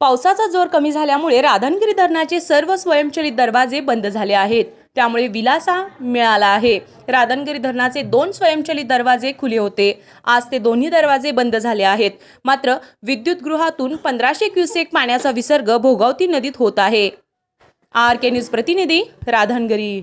पावसाचा जोर कमी झाल्यामुळे राधनगिरी धरणाचे सर्व स्वयंचलित दरवाजे बंद झाले आहेत. त्यामुळे विलासा मिळाला आहे. राधनगिरी धरणाचे दोन स्वयंचलित दरवाजे खुले होते. आज ते दोन्ही दरवाजे बंद झाले आहेत. मात्र विद्युत गृहातून पंधराशे क्युसेक पाण्याचा विसर्ग भोगावती नदीत होत आहे. आर के न्यूज प्रतिनिधी राधनगिरी.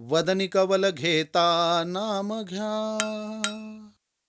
वदनी कवल घेता नाम घ्या.